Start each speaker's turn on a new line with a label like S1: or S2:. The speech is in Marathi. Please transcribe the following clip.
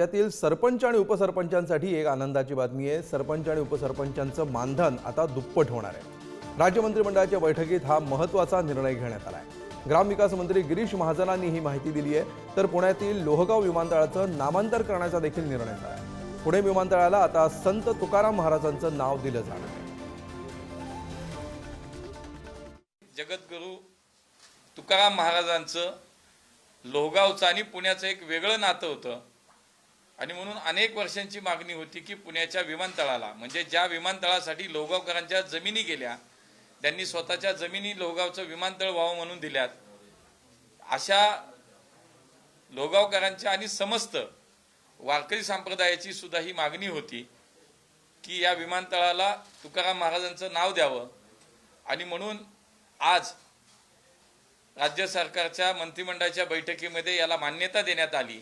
S1: यातील सरपंच आणि उपसरपंचांसाठी एक आनंदाची बातमी आहे. सरपंच आणि उपसरपंचांचं मानधन आता दुप्पट होणार आहे. राज्य मंत्रिमंडळाच्या बैठकीत हा महत्त्वाचा निर्णय घेण्यात आला आहे. ग्रामविकास मंत्री गिरीश महाजनांनी ही माहिती दिली आहे. तर पुण्यातील लोहगाव विमानतळाचं नामांतर करण्याचा देखील निर्णय झाला आहे. पुणे विमानतळाला आता संत तुकाराम महाराजांचं नाव दिलं जाणार आहे.
S2: जगद्गुरू तुकाराम महाराजांचं लोहगावचं आणि पुण्याचं एक वेगळं नातं होतं. आणि म्हणून अनेक वर्षांची मागणी होती की पुण्याच्या विमानतळाला म्हणजे ज्या विमानतळासाठी लोहगावकरांच्या जमिनी गेल्या त्यांनी स्वतःच्या जमिनी लोहगावचं विमानतळ व्हावं म्हणून दिल्यात. अशा लोहगावकरांच्या आणि समस्त वारकरी संप्रदायाची सुद्धा ही मागणी होती की या विमानतळाला तुकाराम महाराजांचं नाव द्यावं. आणि म्हणून आज राज्य सरकारच्या मंत्रिमंडळाच्या बैठकीमध्ये याला मान्यता देण्यात आली.